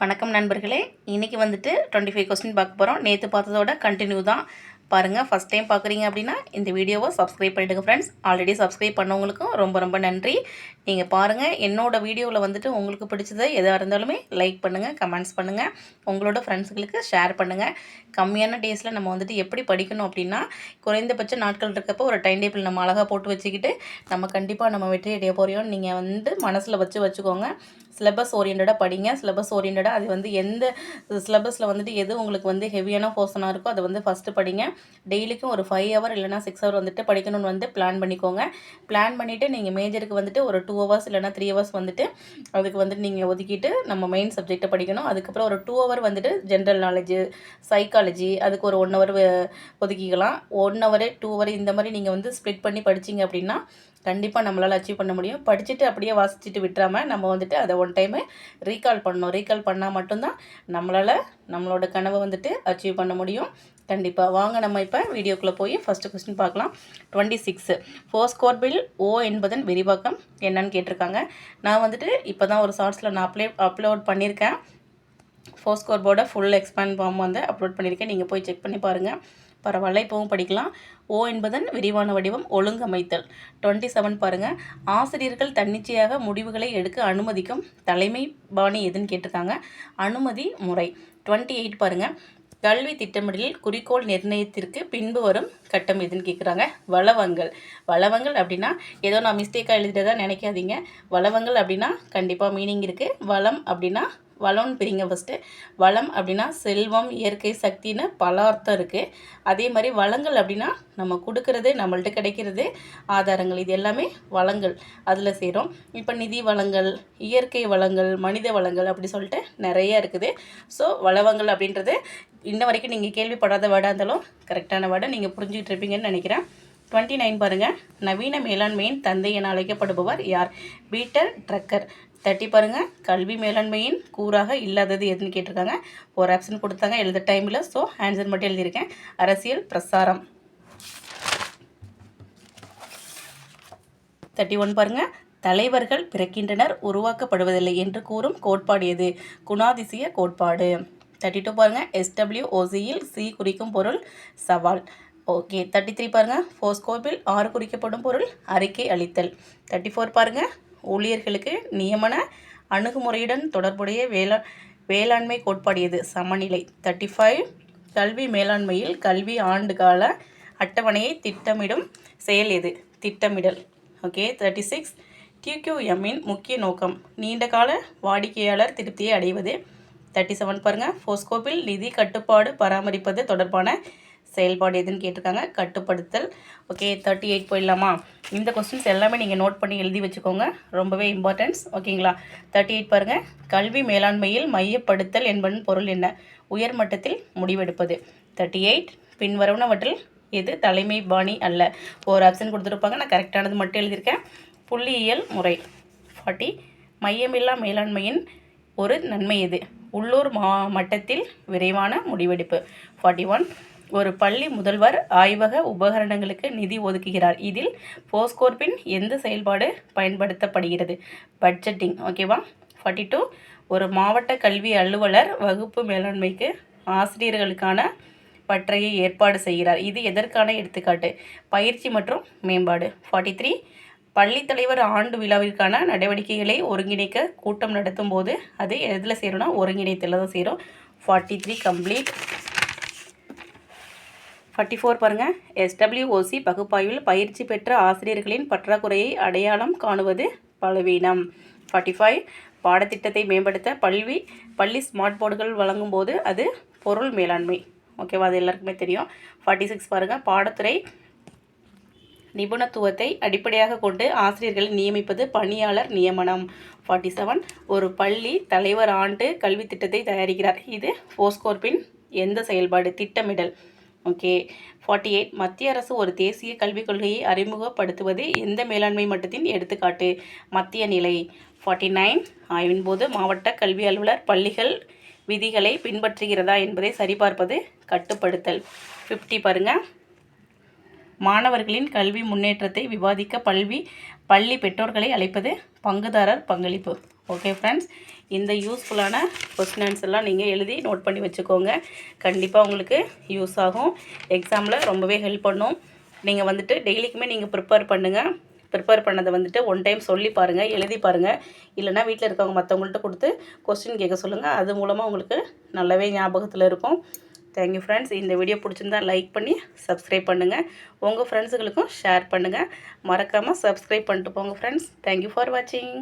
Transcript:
வணக்கம் நண்பர்களே. இன்றைக்கி வந்துட்டு டுவெண்ட்டி ஃபைவ் கொஸ்டின் பார்க்க போகிறோம் நேற்று பார்த்ததோட கண்டினியூ தான். பாருங்கள் ஃபஸ்ட் டைம் பார்க்குறீங்க அப்படின்னா இந்த வீடியோவை சப்ஸ்கிரைப் பண்ணிவிடுங்க ஃப்ரெண்ட்ஸ் ஆல்ரெடி சப்ஸ்கிரைப் பண்ணவங்களுக்கும் ரொம்ப ரொம்ப நன்றி. நீங்கள் பாருங்கள் என்னோடய வீடியோவில் வந்துட்டு உங்களுக்கு பிடிச்சது எதாக இருந்தாலுமே லைக் பண்ணுங்கள் கமெண்ட்ஸ் பண்ணுங்கள் உங்களோட ஃப்ரெண்ட்ஸுங்களுக்கு ஷேர் பண்ணுங்கள் கம்மியான டேஸில் நம்ம வந்துட்டு எப்படி படிக்கணும் அப்படின்னா குறைந்தபட்ச நாட்கள் இருக்கப்போ ஒரு டைம் டேபிள் நம்ம அழகாக போட்டு வச்சுக்கிட்டு நம்ம கண்டிப்பாக நம்ம வெற்றி அடைய போகிறோம் நீங்கள் வந்து மனசில் வச்சு வச்சுக்கோங்க. சிலபஸ் ஓரியண்டடாக படிங்க. சிலபஸ் ஓரியண்டடாக அது வந்து எந்த சிலபஸில் வந்துட்டு எது உங்களுக்கு வந்து ஹெவியான போர்ஷனாக இருக்கோ அதை வந்து ஃபஸ்ட்டு படிங்க. டெய்லிக்கும் ஒரு ஃபைவ் ஹவர் இல்லைனா சிக்ஸ் ஹவர் வந்துட்டு படிக்கணும்னு வந்து பிளான் பண்ணிக்கோங்க. பிளான் பண்ணிவிட்டு நீங்கள் மேஜருக்கு வந்துட்டு ஒரு டூ ஹவர்ஸ் இல்லைனா த்ரீ ஹவர்ஸ் வந்துட்டு அதுக்கு வந்துட்டு நீங்கள் ஒதுக்கிட்டு நம்ம மெயின் சப்ஜெக்டை படிக்கணும். அதுக்கப்புறம் ஒரு டூ ஹவர் வந்துட்டு ஜென்ரல் நாலேஜு சைக்காலஜி அதுக்கு ஒரு ஒன் ஹவர் ஒதுக்கிக்கலாம். ஒன் ஹவரு டூ ஹவர் இந்த மாதிரி நீங்கள் வந்து ஸ்ப்ளிட் பண்ணி படிச்சிங்க அப்படின்னா கண்டிப்பாக நம்மளால் அச்சீவ் பண்ண முடியும். படிச்சுட்டு அப்படியே வாசிச்சுட்டு விட்டுறாமல் நம்ம வந்துட்டு அதை ஒன் டைமு ரீகால் பண்ணணும். ரீகால் பண்ணால் மட்டும்தான் நம்மளால் நம்மளோட கனவை வந்துட்டு அச்சீவ் பண்ண முடியும். கண்டிப்பாக வாங்க நம்ம இப்போ வீடியோக்குள்ளே போய் ஃபஸ்ட்டு கொஸ்டின் பார்க்கலாம். Twenty six four score bill O என்பதன் விரிவாக்கம் என்னன்னு கேட்டிருக்காங்க. நான் வந்துட்டு இப்போ தான் ஒரு ஷார்ட்ஸில் நான் அப்ளை அப்லோட் பண்ணியிருக்கேன். ஃபோர் ஸ்கோர் போர்டை ஃபுல் எக்ஸ்பேண்ட் ஃபார்ம் வந்து அப்லோட் பண்ணியிருக்கேன். நீங்கள் போய் செக் பண்ணி பாருங்கள் பரவாயில்ல இப்போவும் படிக்கலாம். ஓ என்பதன் விரிவான வடிவம் ஒழுங்கமைத்தல். டுவெண்ட்டி செவன் பாருங்கள் ஆசிரியர்கள் தன்னிச்சையாக முடிவுகளை எடுக்க அனுமதிக்கும் தலைமை பாணி எதுன்னு கேட்டிருக்காங்க. அனுமதி முறை. டுவெண்ட்டி எயிட் பாருங்கள் கல்வி திட்டமிடலில் குறிக்கோள் நிர்ணயத்திற்கு பின்பு வரும் கட்டம் எதுன்னு கேட்குறாங்க வளவங்கள். வளவங்கள் அப்படின்னா ஏதோ நான் மிஸ்டேக்காக எழுதிட்டதான் நினைக்காதீங்க. வளவங்கள் அப்படின்னா கண்டிப்பாக மீனிங் இருக்குது வளம் அப்படின்னா வளம்னு பிரிங்க ஃபஸ்ட்டு வளம் அப்படின்னா செல்வம் இயற்கை சக்தின்னு பல அர்த்தம் இருக்குது அதே மாதிரி வளங்கள் அப்படின்னா நம்ம கொடுக்கறது நம்மள்ட்ட கிடைக்கிறது ஆதாரங்கள். இது எல்லாமே வளங்கள் அதில் செய்கிறோம் இப்போ நிதி வளங்கள் இயற்கை வளங்கள் மனித வளங்கள் அப்படி சொல்லிட்டு நிறைய இருக்குது. ஸோ வளவங்கள் அப்படின்றது இன்ன வரைக்கும் நீங்கள் கேள்விப்படாத வேர்டாக இருந்தாலும் கரெக்டான வேர்டை நீங்கள் புரிஞ்சுக்கிட்டு இருப்பீங்கன்னு நினைக்கிறேன். டுவெண்ட்டி நைன் பாருங்கள் நவீன மேலாண்மையின் தந்தை என அழைக்கப்படுபவர் யார்? Peter trucker. தேர்ட்டி பாருங்கள் கல்வி மேலாண்மையின் கூறாக இல்லாதது எதுன்னு கேட்டிருக்காங்க. ஒரு ஆப்ஷன் கொடுத்தாங்க எழுத டைமில் ஸோ ஆன்சர் மட்டும் எழுதியிருக்கேன். அரசியல் பிரசாரம். தேர்ட்டி ஒன் பாருங்கள் தலைவர்கள் பிறக்கின்றனர் உருவாக்கப்படுவதில்லை என்று கூறும் கோட்பாடு எது? குணாதிசய கோட்பாடு. தேர்ட்டி டூ பாருங்கள் எஸ்டபிள்யூ ஓசியில் சி குறிக்கும் பொருள் சவால். ஓகே தேர்ட்டி த்ரீ பாருங்கள் ஃபோஸ்கோப்பில் ஆறு குறிக்கப்படும் பொருள் அறிக்கை அளித்தல். தேர்ட்டி ஃபோர் பாருங்கள் ஊழியர்களுக்கு நியமன அணுகுமுறையுடன் தொடர்புடைய வேளா வேளாண்மை கோட்பாடு எது சமநிலை. தேர்ட்டி ஃபைவ் கல்வி மேலாண்மையில் கல்வி ஆண்டு கால அட்டவணையை திட்டமிடும் செயல் எது? திட்டமிடல். ஓகே தேர்ட்டி சிக்ஸ் டிக்யூஎம்மின் முக்கிய நோக்கம். நீண்டகால வாடிக்கையாளர் திருப்தியை அடைவது. தேர்ட்டி செவன் பாருங்கள் ஃபோஸ்கோப்பில் நிதி கட்டுப்பாடு பராமரிப்பது தொடர்பான செயல்பாடு எதுன்னு கேட்டிருக்காங்க. கட்டுப்படுத்தல். ஓகே தேர்ட்டி எயிட் போயிடலாமா? இந்த கொஸ்டின்ஸ் எல்லாமே நீங்கள் நோட் பண்ணி எழுதி வச்சுக்கோங்க. ரொம்பவே இம்பார்ட்டன்ஸ் ஓகேங்களா தேர்ட்டி எயிட் பாருங்கள் கல்வி மேலாண்மையில் மையப்படுத்தல் என்பதன் பொருள் என்ன? உயர் மட்டத்தில் முடிவெடுப்பது. தேர்ட்டி எயிட் பின்வரவனவற்றில் எது தலைமை பாணி அல்ல? ஒரு ஆப்ஷன் கொடுத்துருப்பாங்க. நான் கரெக்டானது மட்டும் எழுதியிருக்கேன். புள்ளியியல் முறை. ஃபார்ட்டி மையமில்லா மேலாண்மையின் ஒரு நன்மை எது? உள்ளூர் மா மட்டத்தில் விரைவான முடிவெடுப்பு. ஃபார்ட்டி ஒன் ஒரு பள்ளி முதல்வர் ஆய்வக உபகரணங்களுக்கு நிதி ஒதுக்குகிறார். இதில் போஸ்கோர்பின் எந்த செயல்பாடு பயன்படுத்தப்படுகிறது? பட்ஜெட்டிங் ஓகேவா ஃபார்ட்டி டூ ஒரு மாவட்ட கல்வி அலுவலர் வகுப்பு மேலாண்மைக்கு ஆசிரியர்களுக்கான பற்றையை ஏற்பாடு செய்கிறார். இது எதற்கான எடுத்துக்காட்டு? பயிற்சி மற்றும் மேம்பாடு. ஃபார்ட்டி த்ரீ பள்ளித்தலைவர் ஆண்டு விழாவிற்கான நடவடிக்கைகளை ஒருங்கிணைக்க கூட்டம் நடத்தும் போது அது எதில் சேரும்னா ஒருங்கிணைத்தில் தான் சேரும். Forty three complete forty four பாருங்கள் எஸ்டபிள்யூஓசி பகுப்பாய்வில் பயிற்சி பெற்ற ஆசிரியர்களின் பற்றாக்குறையை அடையாளம் காணுவது பலவீனம். ஃபார்ட்டி ஃபைவ் பாடத்திட்டத்தை மேம்படுத்த பல்வி பள்ளி ஸ்மார்ட் போர்டுகள் வழங்கும் போது அது பொருள் மேலாண்மை. ஓகேவா அது எல்லாருக்குமே தெரியும். ஃபார்ட்டி சிக்ஸ் பாருங்கள் பாடத்துறை நிபுணத்துவத்தை அடிப்படையாக கொண்டு ஆசிரியர்களை நியமிப்பது பணியாளர் நியமனம். ஃபார்ட்டி செவன் ஒரு பள்ளி தலைவர் ஆண்டு கல்வி திட்டத்தை தயாரிக்கிறார். இது ஃபோஸ்கோர்பின் எந்த செயல்பாடு? திட்டமிடல். ஓகே. ஃபார்ட்டி எயிட் மத்திய அரசு ஒரு தேசிய கல்விக் கொள்கையை அறிமுகப்படுத்துவது எந்த மேலாண்மை மட்டத்தின் எடுத்துக்காட்டு? மத்திய நிலை. ஃபார்ட்டி நைன் ஆய்வின் போது மாவட்ட கல்வி அலுவலர் பள்ளிகள் விதிகளை பின்பற்றுகிறதா என்பதை சரிபார்ப்பது கட்டுப்படுத்தல். ஃபிஃப்டி பாருங்கள் மாணவர்களின் கல்வி முன்னேற்றத்தை விவாதிக்க பல்வி பள்ளி பெற்றோர்களை அழைப்பது பங்குதாரர் பங்களிப்பு. ஓகே ஃப்ரெண்ட்ஸ் இந்த யூஸ்ஃபுல்லான கொஸ்டின்ஸ் எல்லாம் நீங்கள் எழுதி நோட் பண்ணி வச்சுக்கோங்க. கண்டிப்பாக உங்களுக்கு யூஸ் ஆகும். எக்ஸாமில் ரொம்பவே ஹெல்ப் பண்ணும். நீங்கள் வந்துட்டு டெய்லிக்குமே நீங்கள் ப்ரிப்பேர் பண்ணுங்கள் ப்ரிப்பேர் பண்ணதை வந்துட்டு ஒன் டைம் சொல்லி பாருங்கள் எழுதி பாருங்கள் இல்லைனா வீட்டில் இருக்கவங்க மற்றவங்கள்ட்ட கொடுத்து கொஸ்டின் கேட்க சொல்லுங்கள் அது மூலமாக உங்களுக்கு நல்லாவே ஞாபகத்தில் இருக்கும். தேங்க்யூ ஃப்ரெண்ட்ஸ் இந்த வீடியோ பிடிச்சிருந்தா லைக் பண்ணி சப்ஸ்கிரைப் பண்ணுங்கள் உங்கள் ஃப்ரெண்ட்ஸுகளுக்கும் ஷேர் பண்ணுங்கள் மறக்காமல் சப்ஸ்கிரைப் பண்ணிட்டு போங்க ஃப்ரெண்ட்ஸ் தேங்க்யூ ஃபார் வாட்சிங்